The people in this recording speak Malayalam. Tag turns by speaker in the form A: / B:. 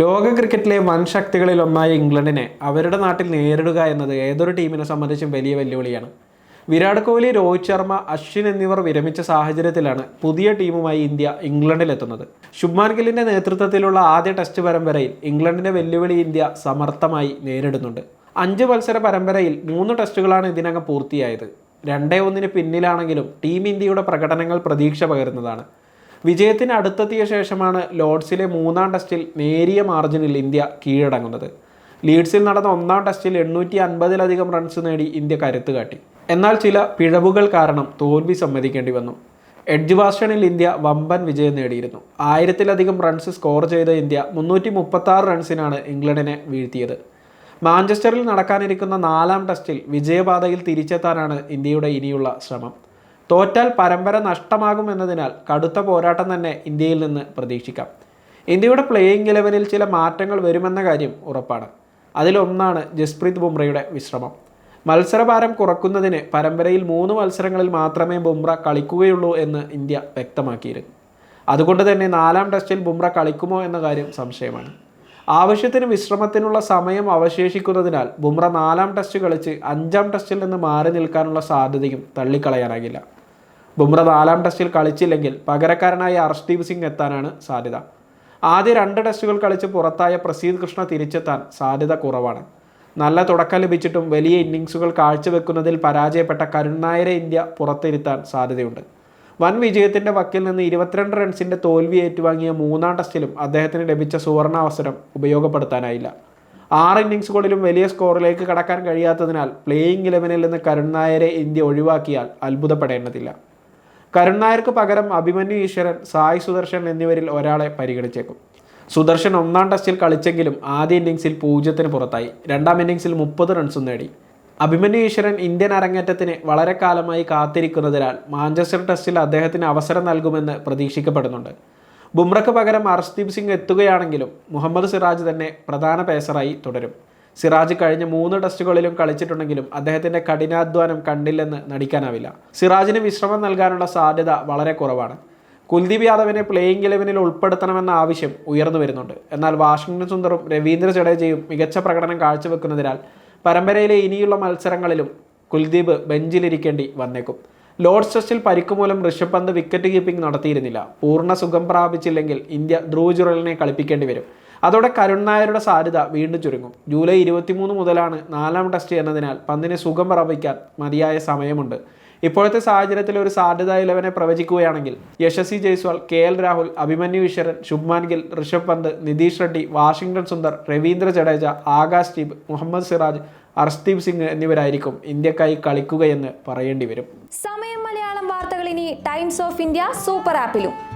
A: ലോക ക്രിക്കറ്റിലെ വൻ ശക്തികളിൽ ഒന്നായ ഇംഗ്ലണ്ടിനെ അവരുടെ നാട്ടിൽ നേരിടുക എന്നത് ഏതൊരു ടീമിനെ സംബന്ധിച്ചും വലിയ വെല്ലുവിളിയാണ്. വിരാട് കോഹ്ലി രോഹിത് ശർമ്മ അശ്വിൻ എന്നിവർ വിരമിച്ച സാഹചര്യത്തിലാണ് പുതിയ ടീമുമായി ഇന്ത്യ ഇംഗ്ലണ്ടിലെത്തുന്നത്. ശുഭ്മാൻ ഗില്ലിന്റെ നേതൃത്വത്തിലുള്ള ആദ്യ ടെസ്റ്റ് പരമ്പരയിൽ ഇംഗ്ലണ്ടിന്റെ വെല്ലുവിളി ഇന്ത്യ സമർത്ഥമായി നേരിടുന്നുണ്ട്. അഞ്ച് മത്സര പരമ്പരയിൽ മൂന്ന് ടെസ്റ്റുകളാണ് ഇതിനകം പൂർത്തിയായത്. രണ്ടേ ഒന്നിന് പിന്നിലാണെങ്കിലും ടീം ഇന്ത്യയുടെ പ്രകടനങ്ങൾ പ്രതീക്ഷ പകരുന്നതാണ്. വിജയത്തിന് അടുത്തെത്തിയ ശേഷമാണ് ലോർഡ്സിലെ മൂന്നാം ടെസ്റ്റിൽ നേരിയ മാർജിനിൽ ഇന്ത്യ കീഴടങ്ങുന്നത്. ലീഡ്സിൽ നടന്ന ഒന്നാം ടെസ്റ്റിൽ എണ്ണൂറ്റി അൻപതിലധികം റൺസ് നേടി ഇന്ത്യ കരുത്ത് കാട്ടി. എന്നാൽ ചില പിഴവുകൾ കാരണം തോൽവി സമ്മതിക്കേണ്ടി വന്നു. എഡ്ജ് ബാസ്റ്റണിൽ ഇന്ത്യ വമ്പൻ വിജയം നേടിയിരുന്നു. ആയിരത്തിലധികം റൺസ് സ്കോർ ചെയ്ത ഇന്ത്യ മുന്നൂറ്റി മുപ്പത്താറ് റൺസിനാണ് ഇംഗ്ലണ്ടിനെ വീഴ്ത്തിയത്. മാഞ്ചസ്റ്ററിൽ നടക്കാനിരിക്കുന്ന നാലാം ടെസ്റ്റിൽ വിജയപാതയിൽ തിരിച്ചെത്താനാണ് ഇന്ത്യയുടെ ഇനിയുള്ള ശ്രമം. തോറ്റാൽ പരമ്പര നഷ്ടമാകും എന്നതിനാൽ കടുത്ത പോരാട്ടം തന്നെ ഇന്ത്യയിൽ നിന്ന് പ്രതീക്ഷിക്കാം. ഇന്ത്യയുടെ പ്ലേയിങ് ഇലവനിൽ ചില മാറ്റങ്ങൾ വരുമെന്ന കാര്യം ഉറപ്പാണ്. അതിലൊന്നാണ് ജസ്പ്രീത് ബുംറയുടെ വിശ്രമം. മത്സരഭാരം കുറക്കുന്നതിന് പരമ്പരയിൽ മൂന്ന് മത്സരങ്ങളിൽ മാത്രമേ ബുംറ കളിക്കുകയുള്ളൂ എന്ന് ഇന്ത്യ വ്യക്തമാക്കിയിരുന്നു. അതുകൊണ്ട് തന്നെ നാലാം ടെസ്റ്റിൽ ബുംറ കളിക്കുമോ എന്ന കാര്യം സംശയമാണ്. ആവശ്യത്തിന് വിശ്രമത്തിനുള്ള സമയം അവശേഷിക്കുന്നതിനാൽ ബുംറ നാലാം ടെസ്റ്റ് കളിച്ച് അഞ്ചാം ടെസ്റ്റിൽ നിന്ന് മാറി നിൽക്കാനുള്ള സാധ്യതയും തള്ളിക്കളയാനാകില്ല. ബുംറ നാലാം ടെസ്റ്റിൽ കളിച്ചില്ലെങ്കിൽ പകരക്കാരനായ അർഷ്ദീപ് സിംഗ് എത്താനാണ് സാധ്യത. ആദ്യ രണ്ട് ടെസ്റ്റുകൾ കളിച്ച് പുറത്തായ പ്രസീദ് കൃഷ്ണ തിരിച്ചെത്താൻ സാധ്യത കുറവാണ്. നല്ല തുടക്കം ലഭിച്ചിട്ടും വലിയ ഇന്നിങ്സുകൾ കാഴ്ചവെക്കുന്നതിൽ പരാജയപ്പെട്ട കരുണായരെ ഇന്ത്യ പുറത്തിരുത്താൻ സാധ്യതയുണ്ട്. വൻ വിജയത്തിന്റെ വക്കിൽ നിന്ന് ഇരുപത്തിരണ്ട് റൺസിന്റെ തോൽവി ഏറ്റുവാങ്ങിയ മൂന്നാം ടെസ്റ്റിലും അദ്ദേഹത്തിന് ലഭിച്ച സുവർണാവസരം ഉപയോഗപ്പെടുത്താനായില്ല. ആറ് ഇന്നിങ്സുകളിലും വലിയ സ്കോറിലേക്ക് കടക്കാൻ കഴിയാത്തതിനാൽ പ്ലേയിങ് ഇലവനിൽ നിന്ന് കരുൺ നായരെ ഇന്ത്യ ഒഴിവാക്കിയാൽ അത്ഭുതപ്പെടേണ്ടതില്ല. കരുൺ നായർക്ക് പകരം അഭിമന്യു ഈശ്വരൻ സായ് സുദർശൻ എന്നിവരിൽ ഒരാളെ പരിഗണിച്ചേക്കും. സുദർശൻ ഒന്നാം ടെസ്റ്റിൽ കളിച്ചെങ്കിലും ആദ്യ ഇന്നിങ്സിൽ പൂജ്യത്തിന് പുറത്തായി. രണ്ടാം ഇന്നിങ്സിൽ മുപ്പത് റൺസും നേടി. അഭിമന്യു ഈശ്വരൻ ഇന്ത്യൻ അരങ്ങേറ്റത്തിന് വളരെ കാലമായി കാത്തിരിക്കുന്നതിനാൽ മാഞ്ചസ്റ്റർ ടെസ്റ്റിൽ അദ്ദേഹത്തിന് അവസരം നൽകുമെന്ന് പ്രതീക്ഷിക്കപ്പെടുന്നുണ്ട്. ബുംറയ്ക്ക് പകരം അർഷ്ദീപ് സിംഗ് എത്തുകയാണെങ്കിലും മുഹമ്മദ് സിറാജ് തന്നെ പ്രധാന പേസറായി തുടരും. സിറാജ് കഴിഞ്ഞ മൂന്ന് ടെസ്റ്റുകളിലും കളിച്ചിട്ടുണ്ടെങ്കിലും അദ്ദേഹത്തിന്റെ കഠിനാധ്വാനം കണ്ടില്ലെന്ന് നടിക്കാനാവില്ല. സിറാജിന് വിശ്രമം നൽകാനുള്ള സാധ്യത വളരെ കുറവാണ്. കുൽദീപ് യാദവിനെ പ്ലേയിങ് ഇലവനിൽ ഉൾപ്പെടുത്തണമെന്ന ആവശ്യം ഉയർന്നു വരുന്നുണ്ട്. എന്നാൽ വാഷിംഗ്ടൺ സുന്ദറും രവീന്ദ്ര ജഡേജയും മികച്ച പ്രകടനം കാഴ്ചവെക്കുന്നതിനാൽ പരമ്പരയിലെ ഇനിയുള്ള മത്സരങ്ങളിലും കുൽദീപ് ബെഞ്ചിലിരിക്കേണ്ടി വന്നേക്കും. ലോർഡ്സ് ടെസ്റ്റിൽ പരിക്കുമൂലം ഋഷഭ് പന്ത് വിക്കറ്റ് കീപ്പിംഗ് നടത്തിയിരുന്നില്ല. പൂർണ സുഖം പ്രാപിച്ചില്ലെങ്കിൽ ഇന്ത്യ ധ്രുവ് ജുറലിനെ കളിപ്പിക്കേണ്ടി വരും. അതോടെ കരുൺ നായരുടെ സാധ്യത വീണ്ടും ചുരുങ്ങും. ജൂലൈ ഇരുപത്തിമൂന്ന് മുതലാണ് നാലാം ടെസ്റ്റ് എന്നതിനാൽ പന്തിന് സുഖം പ്രാപിക്കാൻ മതിയായ സമയമുണ്ട്. ഇപ്പോഴത്തെ സാഹചര്യത്തിൽ ഒരു സാധ്യത ഇലവനെ പ്രവചിക്കുകയാണെങ്കിൽ Yashasvi Jaiswal K L Rahul Abhimanyu Easwaran Shubman Gill Rishabh Pant Nitish Reddy Washington Sundar Ravindra Jadeja Akash Deep Mohammed Siraj Arshdeep Singh എന്നിവരായിരിക്കും ഇന്ത്യക്കായി കളിക്കുകയെന്ന് പറയേണ്ടി വരും.
B: സമയം മലയാളം വാർത്തകൾ ഇനി ടൈംസ് ഓഫ് ഇന്ത്യ സൂപ്പർ ആപ്പിലും.